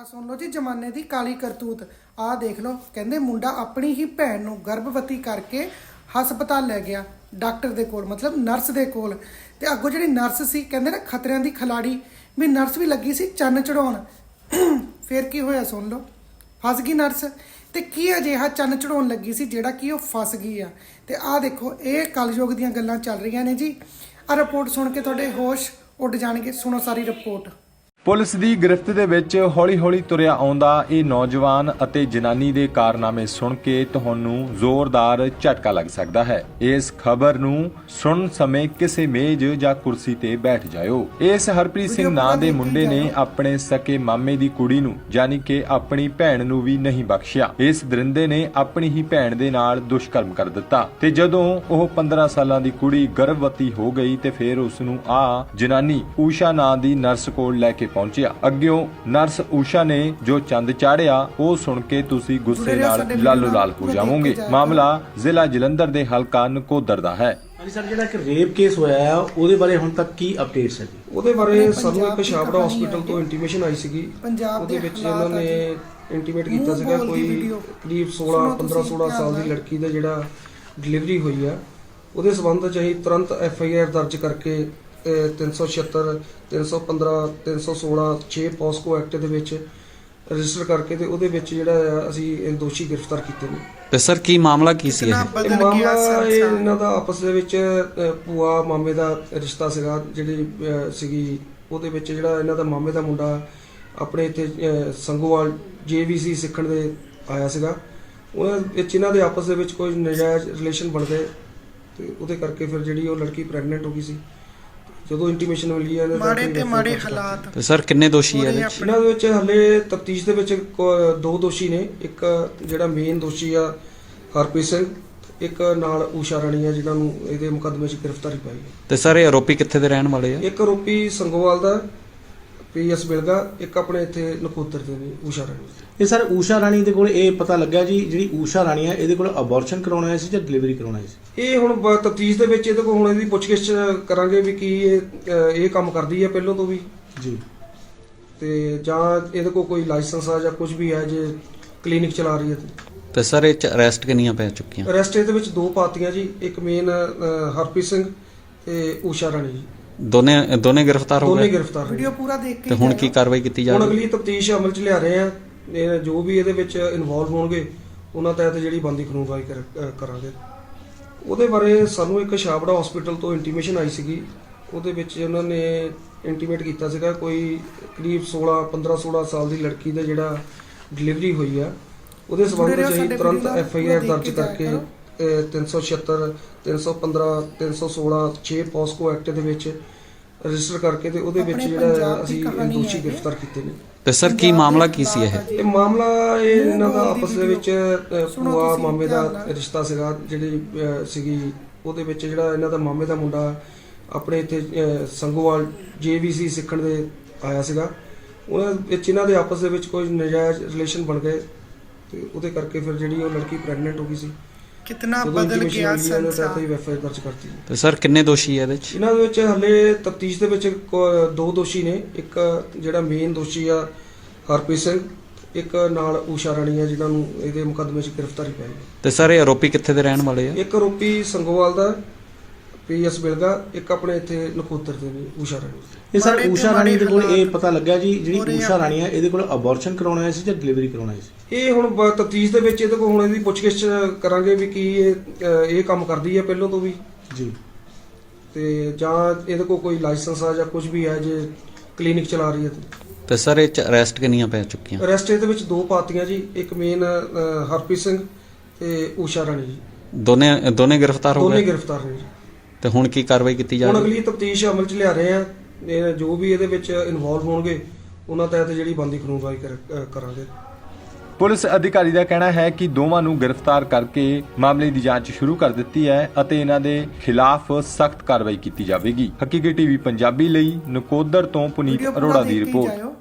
ਆ ਸੁਣ ਲਓ ਜੀ, ਜਮਾਨੇ ਦੀ ਕਾਲੀ ਕਰਤੂਤ। ਆਹ ਦੇਖ ਲਓ, ਕਹਿੰਦੇ ਮੁੰਡਾ ਆਪਣੀ ਹੀ ਭੈਣ ਨੂੰ ਗਰਭਵਤੀ ਕਰਕੇ ਹਸਪਤਾਲ ਲੈ ਗਿਆ, ਡਾਕਟਰ ਦੇ ਕੋਲ, ਮਤਲਬ ਨਰਸ ਦੇ ਕੋਲ। ਤੇ ਅੱਗੋਂ ਜਿਹੜੀ ਨਰਸ ਸੀ, ਕਹਿੰਦੇ ਨਾ ਖਤਰਿਆਂ ਦੀ ਖਿਲਾੜੀ, ਵੀ ਨਰਸ ਵੀ ਲੱਗੀ ਸੀ ਚੰਨ ਚੜਾਉਣ ਫਿਰ ਕੀ ਹੋਇਆ ਸੁਣ ਲਓ, ਫਸ ਗਈ ਨਰਸ। ਤੇ ਕੀ ਅਜਿਹਾ ਚੰਨ ਚੜਾਉਣ ਲੱਗੀ ਸੀ, ਜਿਹੜਾ ਕਿ ਉਹ ਫਸ ਗਈ ਆ? ਤੇ ਆਹ ਦੇਖੋ, ਇਹ ਕਲਯੁਗ ਦੀਆਂ ਗੱਲਾਂ ਚੱਲ ਰਹੀਆਂ ਨੇ ਜੀ। ਆ ਰਿਪੋਰਟ ਸੁਣ ਕੇ ਤੁਹਾਡੇ ਹੋਸ਼ ਉੱਡ ਜਾਣਗੇ। ਸੁਣੋ ਸਾਰੀ ਰਿਪੋਰਟ। ਪੁਲਿਸ ਦੀ ਗ੍ਰਿਫਤ ਦੇ ਵਿੱਚ ਹੌਲੀ-ਹੌਲੀ ਤੁਰਿਆ ਆਉਂਦਾ ਇਹ ਨੌਜਵਾਨ ਅਤੇ ਜਨਾਨੀ ਦੇ ਕਾਰਨਾਮੇ ਸੁਣ ਕੇ ਤੁਹਾਨੂੰ ਜ਼ੋਰਦਾਰ ਝਟਕਾ ਲੱਗ ਸਕਦਾ ਹੈ। ਇਸ ਖਬਰ ਨੂੰ ਸੁਣਨ ਸਮੇਂ ਕਿਸੇ ਮੇਜ਼ ਜਾਂ ਕੁਰਸੀ ਤੇ ਬੈਠ ਜਾਇਓ। ਇਸ ਹਰਪ੍ਰੀਤ ਸਿੰਘ ਨਾਂ ਦੇ ਮੁੰਡੇ ਨੇ ਆਪਣੇ ਸਕੇ ਮਾਮੇ ਦੀ ਕੁੜੀ ਨੂੰ, ਯਾਨੀ ਕਿ ਆਪਣੀ ਭੈਣ ਨੂੰ ਵੀ ਨਹੀਂ ਬਖਸ਼ਿਆ। ਇਸ ਦਰਿੰਦੇ ਨੇ ਆਪਣੀ ਹੀ ਭੈਣ ਦੇ ਨਾਲ ਦੁਸ਼ਕਰਮ ਕਰ ਦਿੱਤਾ ਤੇ ਜਦੋਂ ਉਹ 15 ਸਾਲਾਂ ਦੀ ਕੁੜੀ ਗਰਭਵਤੀ ਹੋ ਗਈ ਤੇ ਫਿਰ ਉਸ ਨੂੰ ਆ ਜਨਾਨੀ ਊਸ਼ਾ ਨਾਂ ਦੀ ਨਰਸ ਕੋਲ ਲੈ ਕੇ ਪਹੁੰਚਿਆ ਅੱਗਿਓਂ ਨਰਸ ਊਸ਼ਾ ਨੇ ਜੋ ਚੰਦ ਚਾੜਿਆ ਉਹ ਸੁਣ ਕੇ ਤੁਸੀਂ ਗੁੱਸੇ ਨਾਲ ਲਾਲੋ ਲਾਲ ਹੋ ਜਾਵੋਗੇ ਮਾਮਲਾ ਜ਼ਿਲ੍ਹਾ ਜਲੰਧਰ ਦੇ ਹਲਕਾ ਨਕੋਦਰ ਦਾ ਹੈ ਹਾਂਜੀ ਸਰ ਜਿਹੜਾ ਇੱਕ ਰੇਪ ਕੇਸ ਹੋਇਆ ਹੈ ਉਹਦੇ ਬਾਰੇ ਹੁਣ ਤੱਕ ਕੀ ਅਪਡੇਟਸ ਹੈ ਜੀ ਉਹਦੇ ਬਾਰੇ ਸਾਨੂੰ ਇੱਕ ਛਾਬੜਾ ਹਸਪੀਟਲ ਤੋਂ। ਇੰਟੀਮੇਸ਼ਨ ਆਈ ਸੀਗੀ ਪੰਜਾਬ ਉਹਦੇ ਦੇ ਵਿੱਚ ਇਹਨਾਂ ਨੇ ਇੰਟੀਮੇਟ ਕੀਤਾ ਸੀਗਾ ਕੋਈ। ਕਰੀਬ 16 ਸੁਣੋ 15 ਤੁਸੀਂ 16 ਸਾਲ ਦੀ। ਲੜਕੀ ਦਾ ਜਿਹੜਾ ਡਿਲੀਵਰੀ ਹੋਈ ਆ ਉਹਦੇ ਸਬੰਧ ਚ ਅਸੀਂ ਤੁਰੰਤ ਐਫ ਆਈ ਆਰ ਦਰਜ ਕਰਕੇ 376 315 316 6 ਪੋਸਕੋ ਐਕਟ ਦੇ ਵਿੱਚ ਰਜਿਸਟਰ ਕਰਕੇ ਤੇ ਉਹਦੇ ਵਿੱਚ ਜਿਹੜਾ ਆ ਅਸੀਂ ਇਹ ਦੋਸ਼ੀ ਗ੍ਰਿਫਤਾਰ ਕੀਤੇ ਨੇ। ਤੇ ਸਰ ਕੀ ਮਾਮਲਾ ਕੀ ਸੀ ਇਹ? ਮਾਮਲਾ ਇਹ ਇਹਨਾਂ ਦਾ ਆਪਸ ਦੇ ਵਿੱਚ ਅਹ, ਭੂਆ ਮਾਮੇ ਦਾ ਰਿਸ਼ਤਾ ਸੀਗਾ ਜਿਹੜੀ ਸੀਗੀ ਉਹਦੇ ਵਿੱਚ ਜਿਹੜਾ ਇਹਨਾਂ ਦਾ ਮਾਮੇ ਦਾ ਮੁੰਡਾ ਆਪਣੇ ਇੱਥੇ ਅਹ, ਸੰਗੋਵਾਲ ਜੀਵੀਸੀ ਸਿੱਖਣ ਦੇ ਆਇਆ ਸੀਗਾ। ਉਹਨਾਂ ਵਿੱਚ ਇਹਨਾਂ ਦੇ ਆਪਸ ਦੇ ਵਿੱਚ ਕੋਈ ਨਜਾਇਜ਼ ਰਿਲੇਸ਼ਨ ਬਣ ਗਏ ਤੇ ਉਹਦੇ ਕਰਕੇ ਫਿਰ ਜਿਹੜੀ ਉਹ ਲੜਕੀ ਪ੍ਰੈਗਨੈਂਟ ਹੋ ਗਈ ਸੀ। ਜਦੋਂ ਇੰਟੀਮੇਸ਼ਨ ਮਿਲੀ ਹੈ ਮਾੜੇ ਤੇ ਮਾੜੇ। ਹਾਲਾਤ। ਤੇ ਸਰ ਕਿੰਨੇ ਦੋਸ਼ੀ ਹੈ ਇਹਦੇ ਇਹਨਾਂ ਦੇ ਵਿੱਚ ਹਲੇ ਤਫਤੀਸ਼ ਦੇ ਵਿੱਚ ਕੋ- ਦੋ ਦੋਸ਼ੀ ਨੇ। ਇੱਕ ਜਿਹੜਾ ਮੇਨ ਦੋਸ਼ੀ ਆ ਹਰਪ੍ਰੀਤ ਸਿੰਘ ਇੱਕ ਨਾਲ ਊਸ਼ਾ ਰਾਣੀ ਆ ਜਿਨ੍ਹਾਂ ਨੂੰ ਇਹਦੇ ਮੁਕੱਦਮੇ 'ਚ ਗ੍ਰਿਫਤਾਰੀ ਪਾਈ ਹੈ ਤੇ ਸਰ ਇਹ ਆਰੋਪੀ ਕਿੱਥੇ ਦੇ ਰਹਿਣ ਵਾਲੇ ਆ? ਇੱਕ ਆਰੋਪੀ ਸੰਗੋਵਾਲ ਦਾ ਪੀਐਸ ਬਿਲਗਾ ਇੱਕ ਆਪਣੇ ਇੱਥੇ ਨਕੋਦਰ ਦੇ ਨੇ ਊਸ਼ਾ ਰਾਣੀ। ਇਹ ਸਰ ਊਸ਼ਾ ਰਾਣੀ ਦੇ ਕੋਲ ਇਹ ਪਤਾ ਲੱਗਾ ਜੀ ਜਿਹੜੀ ਊਸ਼ਾ ਰਾਣੀ ਹੈ ਇਹਦੇ ਕੋਲ ਅਬੋਰਸ਼ਨ ਕਰਾਉਣਾ ਹੈ ਸੀ ਜਾਂ ਡਿਲੀਵਰੀ ਕਰਾਉਣਾ ਹੈ ਸੀ? ਇਹ ਹੁਣ ਤਫਤੀਸ਼ ਦੇ ਵਿੱਚ ਇਹਦੇ ਕੋਲ ਹੁਣ ਇਹਦੀ ਪੁੱਛਗਿੱਛ ਕਰਾਂਗੇ ਵੀ ਕੀ ਇਹ ਇਹ ਕੰਮ ਕਰਦੀ ਹੈ ਪਹਿਲਾਂ ਤੋਂ ਵੀ। ਜੀ। ਤੇ ਜਾਂ ਇਹਦੇ ਕੋਲ ਕੋਈ ਲਾਇਸੈਂਸ ਆ ਜਾਂ ਕੁਝ ਵੀ ਹੈ ਜੇ ਕਲੀਨਿਕ ਚਲਾ ਰਹੀ ਹੈ ਤੇ। ਸਰ ਇਹ ਚ ਅਰੈਸਟ ਕਿੰਨੀਆਂ ਪੈ ਚੁੱਕੀਆਂ? ਅਰੈਸਟ ਇਹਦੇ ਵਿੱਚ ਦੋ ਪਾਰਟੀਆਂ ਜੀ ਇੱਕ ਮੇਨ ਹਰਪ੍ਰੀਤ ਸਿੰਘ ਤੇ ਊਸ਼ਾ ਰਾਣੀ ਜੀ। ਦੋਨੇ ਦੋਨੇ ਗ੍ਰਿਫਤਾਰ ਹੋ ਦੋਨੇ ਗਏ? ਗ੍ਰਿਫਤਾਰ ਵੀਡੀਓ ਪੂਰਾ ਦੇਖ ਕੇ ਤੇ ਹੁਣ। ਕੀ ਕਾਰਵਾਈ ਕੀਤੀ ਜਾ ਹੁਣ ਰਹੀ? ਅਗਲੀ ਤਫਤੀਸ਼ ਅਮਲ 'ਚ ਲਿਆ ਰਹੇ ਆ। ਇਹ ਜੋ ਵੀ ਇਹਦੇ ਵਿੱਚ ਇਨਵੋਲਵ ਹੋਣਗੇ ਉਹਨਾਂ ਤਹਿਤ ਜਿਹੜੀ ਬੰਦੀ ਕਾਨੂੰਨਵਾਈ ਕਰ- ਕਰਾਂਗੇ। ਉਹਦੇ ਬਾਰੇ ਸਾਨੂੰ ਇੱਕ ਛਾਬੜਾ ਹਸਪੀਟਲ ਤੋਂ ਇੰਟੀਮੇਸ਼ਨ ਆਈ ਸੀਗੀ। ਉਹਦੇ ਵਿੱਚ ਉਹਨਾਂ ਨੇ ਇੰਟੀਮੇਟ ਕੀਤਾ ਸੀਗਾ ਕੋਈ ਕਰੀਬ 16 15 16 ਸਾਲ ਦੀ ਲੜਕੀ ਦਾ ਜਿਹੜਾ ਡਿਲੀਵਰੀ ਹੋਈ ਆ। ਉਹਦੇ ਸਬੰਧ ਜੁੜੇ ਰਹੋ ਵਿੱਚ ਅਸੀਂ ਸਾਡੇ ਤੁਰੰਤ ਵੀਡੀਓ ਨਾਲ, ਐਫ ਆਈ ਆਰ ਦਰਜ ਕਰਕੇ 376 315 316 6 ਪੋਸਕੋ ਐਕਟ ਦੇ ਵਿੱਚ ਰਜਿਸਟਰ ਕਰਕੇ ਤੇ ਉਹਦੇ ਵਿੱਚ ਜਿਹੜਾ ਅਸੀਂ ਦੋਸ਼ੀ। ਗ੍ਰਿਫਤਾਰ ਕੀਤੇ ਨੇ ਤੇ ਸਰ ਕੀ ਮਾਮਲਾ ਕੀ ਸੀ ਇਹ ਇਹ ਮਾਮਲਾ ਇਹ ਇਹਨਾਂ ਦਾ ਆਪਸ ਦੀ ਵਿੱਚ ਭੂਆ ਮਾਮੇ ਦਾ। ਰਿਸ਼ਤਾ ਸੀਗਾ ਜਿਹੜੀ ਸੀਗੀ ਉਹਦੇ ਵਿੱਚ ਜਿਹੜਾ ਇਹਨਾਂ ਦਾ ਮਾਮੇ ਦਾ ਮੁੰਡਾ ਆਪਣੇ ਇੱਥੇ ਸੰਗੋਵਾਲ ਜੀਵੀਸੀ ਸਿੱਖਣ ਦੇ ਆਇਆ ਸੀਗਾ ਉਹਨਾਂ ਵਿੱਚ ਇਹਨਾਂ ਦੇ ਆਪਸ ਦੇ ਵਿੱਚ ਕੋਈ ਨਜਾਇਜ਼ ਰਿਲੇਸ਼ਨ ਬਣ ਗਏ ਤੇ ਉਹਦੇ ਕਰਕੇ ਫਿਰ ਜਿਹੜੀ ਉਹ ਲੜਕੀ ਪ੍ਰੈਗਨੈਂਟ ਹੋ ਗਈ ਸੀ ਕਿਤਨਾ ਬਦਲ ਗਿਆ ਸੰਸਾਰ। ਹੀ ਐਫਆਈਆਰ ਦਰਜ ਕਰਤੀ। ਤੇ ਸਰ ਕਿੰਨੇ ਦੋਸ਼ੀ ਹੈ ਇਹਦੇ ਚ? ਇਹਨਾਂ ਦੇ ਵਿੱਚ ਹਲੇ ਤਫਤੀਸ਼ ਦੇ ਵਿੱਚ ਕੋ- ਦੋ ਦੋਸ਼ੀ ਨੇ। ਇੱਕ ਜਿਹੜਾ ਮੇਨ ਦੋਸ਼ੀ ਆ ਹਰਪ੍ਰੀਤ ਸਿੰਘ। ਇੱਕ ਨਾਲ ਊਸ਼ਾ ਰਾਣੀ ਆ ਜਿਨ੍ਹਾਂ ਨੂੰ ਇਹਦੇ ਮੁਕੱਦਮੇ 'ਚ ਗ੍ਰਿਫਤਾਰੀ ਪਾਈ ਹੈ ਤੇ ਸਰ ਇਹ ਆਰੋਪੀ ਕਿੱਥੇ ਦੇ ਰਹਿਣ ਵਾਲੇ ਆ? ਇੱਕ ਆਰੋਪੀ ਸੰਗੋਵਾਲ ਦਾ ਪੀਐਸ ਬਿਲਗਾ ਇੱਕ ਆਪਣੇ ਇੱਥੇ ਨਕੋਦਰ ਦੇ ਨੇ ਊਸ਼ਾ ਰਾਣੀ ਇਹ ਸਰ ਊਸ਼ਾ ਰਾਣੀ ਦੇ ਕੋਲ ਇਹ ਪਤਾ ਲੱਗਾ ਜੀ ਹੋ ਜਿਹੜੀ ਊਸ਼ਾ। ਰਾਣੀ ਹੈ ਇਹਦੇ ਕੋਲ ਅਬੋਰਸ਼ਨ ਕਰਾਉਣਾ ਹੈ ਸੀ ਜਾਂ ਡਿਲੀਵਰੀ ਕਰਾਉਣਾ ਹੈ ਸੀ? ਇਹ ਹੁਣ ਤਫਤੀਸ਼ ਦੇ ਵਿੱਚ ਇਹਦੇ ਕੋਲ ਹੁਣ ਇਹਦੀ ਪੁੱਛਗਿੱਛ ਕਰਾਂਗੇ ਵੀ ਕੀ ਇਹ ਇਹ ਕੰਮ ਕਰਦੀ ਹੈ ਪਹਿਲਾਂ ਤੋਂ ਵੀ। ਜੀ। ਤੇ ਜਾਂ ਇਹਦੇ ਕੋਲ ਕੋਈ ਲਾਇਸੈਂਸ ਆ ਜਾਂ ਕੁਝ ਵੀ ਹੈ ਜੇ ਕਲੀਨਿਕ ਚਲਾ ਰਹੀ ਹੈ ਤੇ। ਸਰ ਇਹ ਚ ਅਰੈਸਟ ਕਿੰਨੀਆਂ ਪੈ ਚੁੱਕੀਆਂ? ਅਰੈਸਟ ਇਹਦੇ ਵਿੱਚ ਦੋ ਪਾਰਟੀਆਂ ਜੀ ਇੱਕ ਮੇਨ ਹਰਪ੍ਰੀਤ ਸਿੰਘ ਤੇ ਊਸ਼ਾ ਰਾਣੀ ਜੀ। ਦੋਨੇ ਦੋਨੇ ਗ੍ਰਿਫਤਾਰ ਹੋ ਦੋਨੇ ਗਏ ਗ੍ਰਿਫਤਾਰ ਨੇ ਜੀ। ਤੇ ਹੁਣ ਕੀ ਕਾਰਵਾਈ ਕੀਤੀ ਜਾ ਹੁਣ ਰਹੀ? ਅਗਲੀ ਤਫਤੀਸ਼ ਅਮਲ 'ਚ ਲਿਆ ਰਹੇ ਆ। ਇਹ ਜੋ ਵੀ ਇਹਦੇ ਵਿੱਚ ਇਨਵੋਲਵ ਹੋਣਗੇ ਉਹਨਾਂ ਤਹਿਤ ਜਿਹੜੀ ਬੰਦੀ ਕਾਨੂੰਨਵਾਈ ਕਰ- ਕਰਾਂਗੇ। ਪੁਲਿਸ ਅਧਿਕਾਰੀ ਦਾ ਕਹਿਣਾ ਹੈ ਕਿ ਦੋਵਾਂ ਨੂੰ ਗ੍ਰਿਫਤਾਰ ਕਰਕੇ ਮਾਮਲੇ ਦੀ ਜਾਂਚ ਸ਼ੁਰੂ ਕਰ ਦਿੱਤੀ ਹੈ ਅਤੇ ਇਹਨਾਂ ਦੇ ਖਿਲਾਫ ਸਖਤ ਕਾਰਵਾਈ ਕੀਤੀ ਜਾਵੇਗੀ। ਹਕੀਕੀ ਟੀਵੀ ਪੰਜਾਬੀ ਲਈ ਨਕੋਦਰ ਤੋਂ ਪੁਨੀਤ ਅਰੋੜਾ ਦੀ ਰਿਪੋਰਟ।